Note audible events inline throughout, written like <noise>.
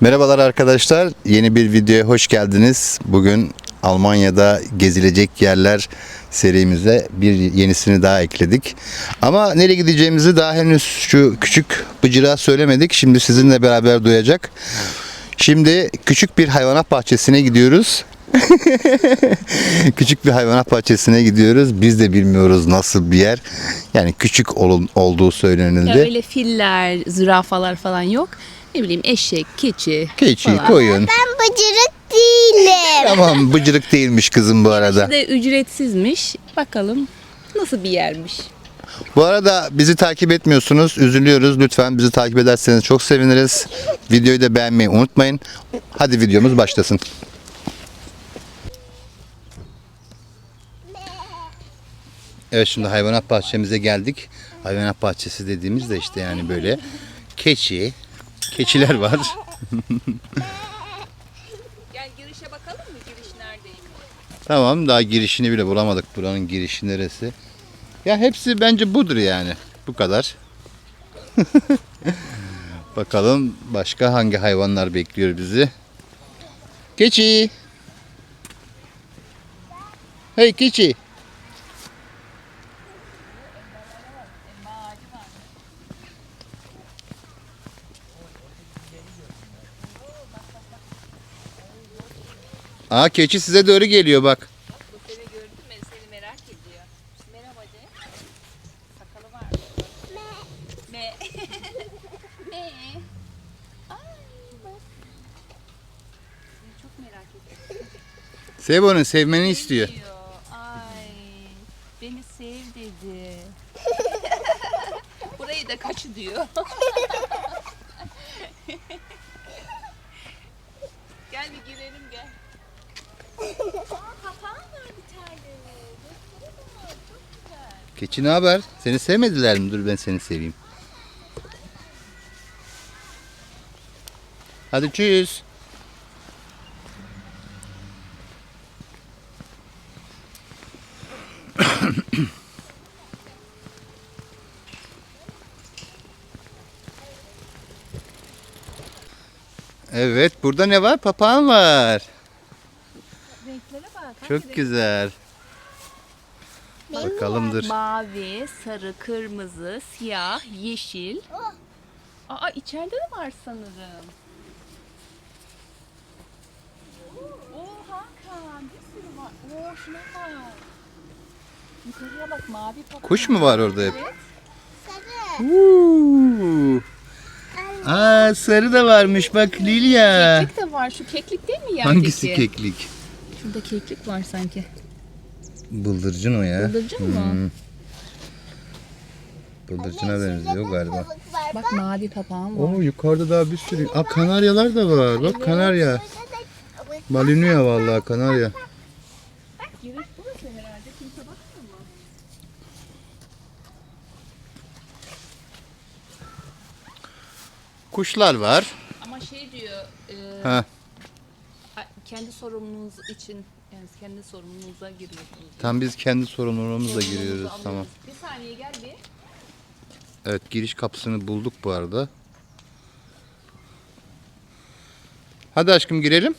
Merhabalar arkadaşlar. Yeni bir videoya hoş geldiniz. Bugün Almanya'da gezilecek yerler serimize bir yenisini daha ekledik. Ama nereye gideceğimizi daha henüz şu küçük bıcıra söylemedik. Şimdi sizinle beraber duyacak. Şimdi küçük bir hayvanat bahçesine gidiyoruz. <laughs> küçük bir hayvanat bahçesine gidiyoruz. Biz de bilmiyoruz nasıl bir yer. Yani küçük ol- olduğu söylenildi. Ya öyle filler, zürafalar falan yok. Ne bileyim eşek, keçi Keçi, falan. koyun. Ben bıcırık değilim. Tamam bıcırık değilmiş kızım bu arada. Bir de ücretsizmiş. Bakalım nasıl bir yermiş. Bu arada bizi takip etmiyorsunuz. Üzülüyoruz. Lütfen bizi takip ederseniz çok seviniriz. Videoyu da beğenmeyi unutmayın. Hadi videomuz başlasın. Evet şimdi hayvanat bahçemize geldik. Hayvanat bahçesi dediğimiz de işte yani böyle keçi, keçiler var. <laughs> Gel girişe bakalım mı? Giriş neredeymiş? Tamam daha girişini bile bulamadık. Buranın girişi neresi? Ya hepsi bence budur yani. Bu kadar. <laughs> Bakalım başka hangi hayvanlar bekliyor bizi? Keçi. Hey keçi. Aa keçi size doğru geliyor bak. Bu seni gördü mü? Seni merak ediyor. Merhaba de. Sakalı var mı? Me. Me. <laughs> Me. Ay bak. Seni çok merak ediyor. Sev onu sevmeni istiyor. diyor. Ay beni sev dedi. <laughs> Burayı da kaçı diyor. <laughs> gel bir girelim gel. Aa papağan var bir tane. Göstere bak, Çok güzel. Keçi ne haber? Seni sevmediler mi? Dur ben seni seveyim. Hadi çüz. Evet, burada ne var? Papağan var. Renklere bak. Çok güzel. Bakalımdır. Mavi, sarı, kırmızı, siyah, yeşil. Aa içeride de var sanırım. Oo Hakan bir sürü var. Oo şuna bak. Yukarıya bak mavi papağan. Kuş mu var orada hep? Sarı. Uuu. Aa sarı da varmış bak Lilya. Keklik de var. Şu keklik değil mi yerdeki? Hangisi keklik? Şurada keklik var sanki. Bıldırcın o ya. Bıldırcın mı? Hmm. Bıldırcına benziyor galiba. Bak mavi papağan var. Oo yukarıda daha bir sürü. Aa kanaryalar da var. Bak kanarya. Baliniyor vallahi kanarya. Giriş burası herhalde. Kimse bakmıyor mu? Kuşlar var. Ama şey diyor. E, Ha. kendi sorumluluğunuz için yani kendi sorumluluğunuza giriyorsunuz. Tam biz kendi sorumluluğumuzla Sorumluluğunuzu giriyoruz. alıyoruz. Tamam. Bir saniye gel bir. Evet giriş kapısını bulduk bu arada. Hadi aşkım girelim.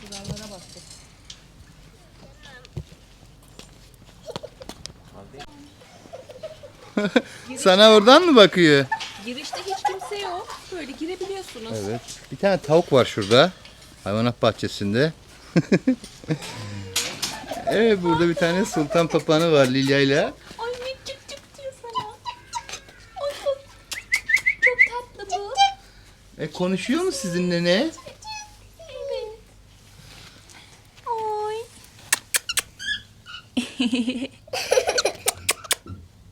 Kurallara baktık. <laughs> Sana oradan mı bakıyor? Girişte hiç kimse yok. Böyle girebiliyorsunuz. Evet. Bir tane tavuk var şurada. Hayvanat bahçesinde. <laughs> evet burada bir tane sultan papağanı var Lilya ile. Ay ne cık cık diyor sana. Ay çok, çok tatlı bu. E konuşuyor mu sizinle ne? Evet. Oy.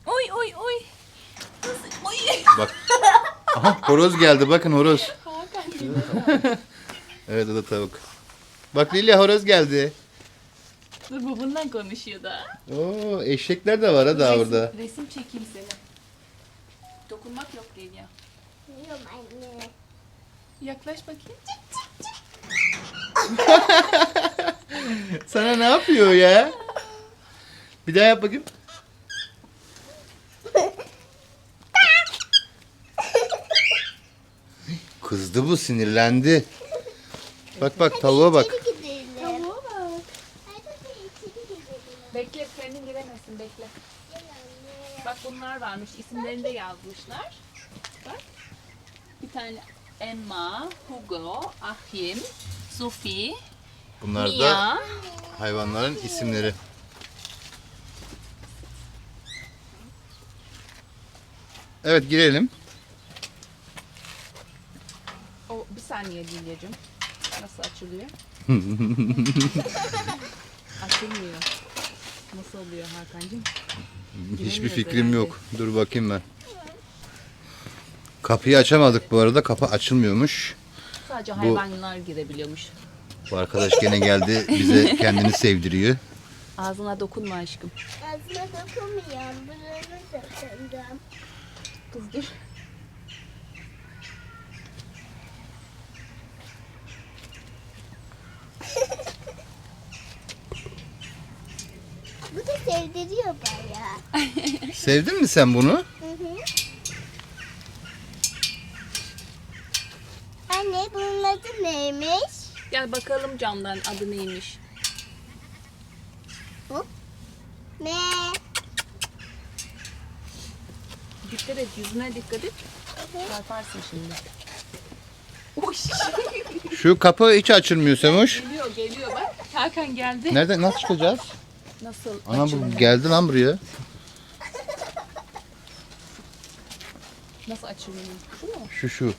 oy oy oy. Nasıl? Oy. Bak. Aha horoz geldi bakın horoz. O da tavuk. Bak Lilya horoz geldi. Dur bu bundan konuşuyor da. Oo eşekler de var ha daha resim, burada. Resim çekeyim seni. Dokunmak yok Leyla. Biliyorum anne. Yaklaş bakayım. <laughs> Sana ne yapıyor ya? Bir daha yap bakayım. <laughs> Kızdı bu sinirlendi. Bak bak tavuğa bak. İçeri gidelim. Tavuğa bak. Hadi de içeri gidelim. Bekle kendin giremezsin bekle. Gel anne. Bak bunlar varmış. İsimlerini de yazmışlar. Bak. Bir tane Emma, Hugo, Ahim, Sophie, Bunlar da Mia. hayvanların isimleri. Evet girelim. O bir saniye Dilyacığım. Nasıl açılıyor? <laughs> Açılmıyor. Nasıl oluyor Hakan'cığım? Hiçbir Giremiyoruz fikrim herhalde. yok. Dur bakayım ben. Kapıyı açamadık bu arada. Kapı açılmıyormuş. Sadece Bu- hayvanlar girebiliyormuş. Bu arkadaş gene geldi bize kendini sevdiriyor. Ağzına dokunma aşkım. Ağzına dokunmayacağım. Buranı dokunacağım. Kız dur. Bu da sevdiriyor bayağı. <laughs> Sevdin mi sen bunu? Hı hı. Anne bunun adı neymiş? Gel bakalım camdan adı neymiş. Ne? Dikkat et yüzüne dikkat et. Çarparsın şimdi. Oy. Şu kapı hiç açılmıyor Semuş. geliyor geliyor bak. Hakan geldi. Nereden nasıl çıkacağız? Nasıl Ana açılıyor? bu geldi lan buraya. Nasıl açılıyor? Şu mu? Şu şu.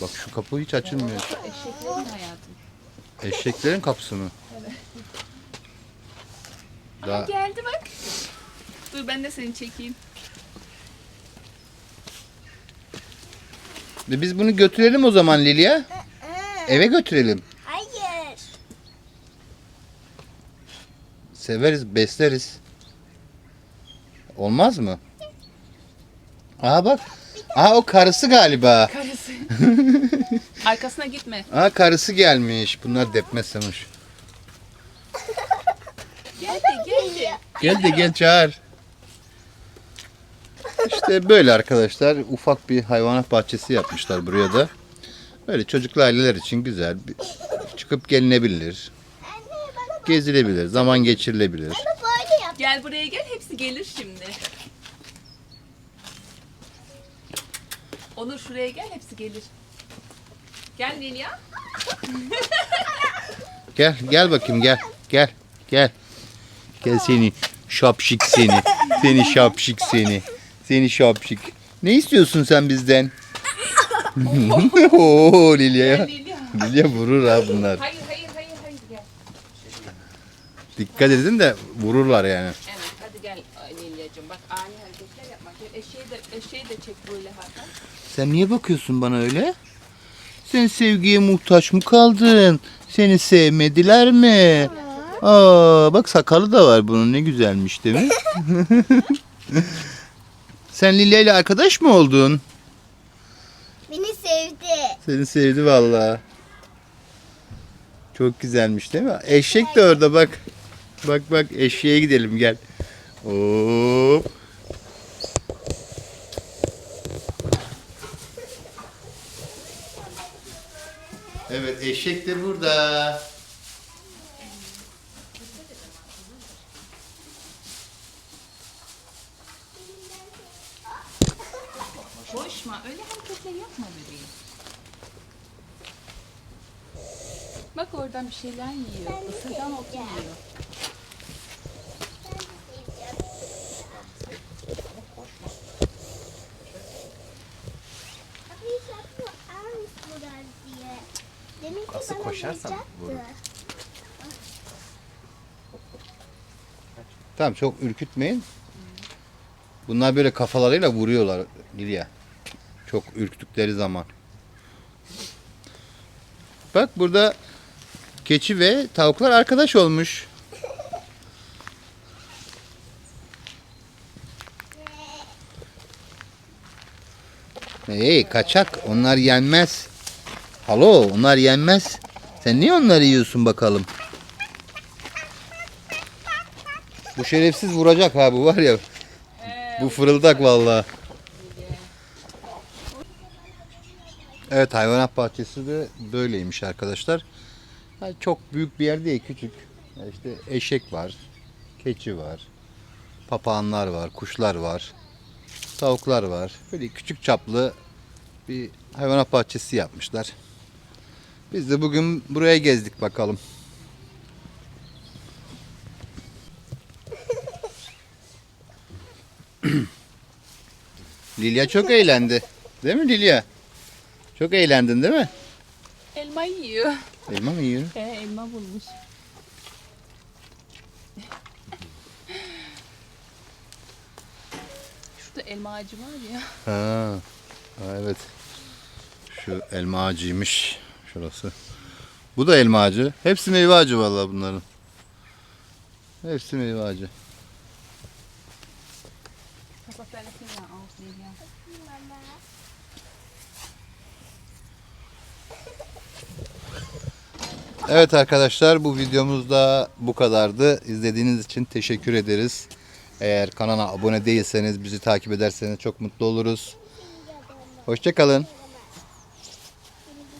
Bak şu kapı hiç açılmıyor. Orası eşeklerin hayatı. Eşeklerin kapısı mı? Aha Daha geldi bak. Dur ben de seni çekeyim. E biz bunu götürelim o zaman Lilia. Eve götürelim. Severiz, besleriz. Olmaz mı? Aa bak. Aa o karısı galiba. Karısı. <laughs> Arkasına gitme. Aa karısı gelmiş. Bunlar depmezsemiş. Geldi geldi. Gel de gel çağır. İşte böyle arkadaşlar ufak bir hayvanat bahçesi yapmışlar buraya da. Böyle çocuklu aileler için güzel. Çıkıp gelinebilir. Gezilebilir. Zaman geçirilebilir. bana böyle yap. Gel buraya gel hepsi gelir şimdi. Onur şuraya gel hepsi gelir. Gel Lilia. <laughs> Gel gel bakayım gel. Gel. Gel. Gel seni şapşik seni. Seni şapşik seni. Seni şapşik. Ne istiyorsun sen bizden? <laughs> <laughs> Oo Lilya. Gel Lilia. Lilya vurur ha bunlar. Hayır. Dikkat edin de vururlar yani. Evet hadi gel Lilyacığım. Bak ani hareketler yapma. Gel eşeği de, eşeği de çek böyle Hakan. Sen niye bakıyorsun bana öyle? Sen sevgiye muhtaç mı kaldın? Seni sevmediler mi? Aa, bak sakalı da var bunun ne güzelmiş değil mi? <laughs> Sen Lilya ile arkadaş mı oldun? Beni sevdi. Seni sevdi vallahi. Çok güzelmiş değil mi? Eşek de orada bak. Bak bak eşeğe gidelim gel. Hop. Evet eşek de burada. Koşma öyle hareketler yapma bebeğim. Bak oradan bir şeyler yiyor. Isırgan otu yiyor. Koşarsan vurur. Tamam çok ürkütmeyin. Bunlar böyle kafalarıyla vuruyorlar Lilya. Çok ürktükleri zaman. Bak burada keçi ve tavuklar arkadaş olmuş. Hey kaçak onlar yenmez. Halo onlar yenmez. Sen niye onları yiyorsun bakalım? Bu şerefsiz vuracak ha bu var ya. Bu fırıldak vallahi. Evet hayvanat bahçesi de böyleymiş arkadaşlar. Çok büyük bir yer değil küçük. Ya İşte eşek var, keçi var, papağanlar var, kuşlar var, tavuklar var. Böyle küçük çaplı bir hayvanat bahçesi yapmışlar. Biz de bugün buraya gezdik bakalım. Lilya çok eğlendi. Değil mi Lilya? Çok eğlendin değil mi? Elma yiyor. Elma mı yiyor? He elma bulmuş. Şurada elma ağacı var ya. Ha, ha, evet. Şu elma ağacıymış şurası. Bu da elma ağacı. Hepsi meyve ağacı vallahi bunların. Hepsi meyve ağacı. Evet arkadaşlar bu videomuz da bu kadardı. İzlediğiniz için teşekkür ederiz. Eğer kanala abone değilseniz bizi takip ederseniz çok mutlu oluruz. Hoşçakalın.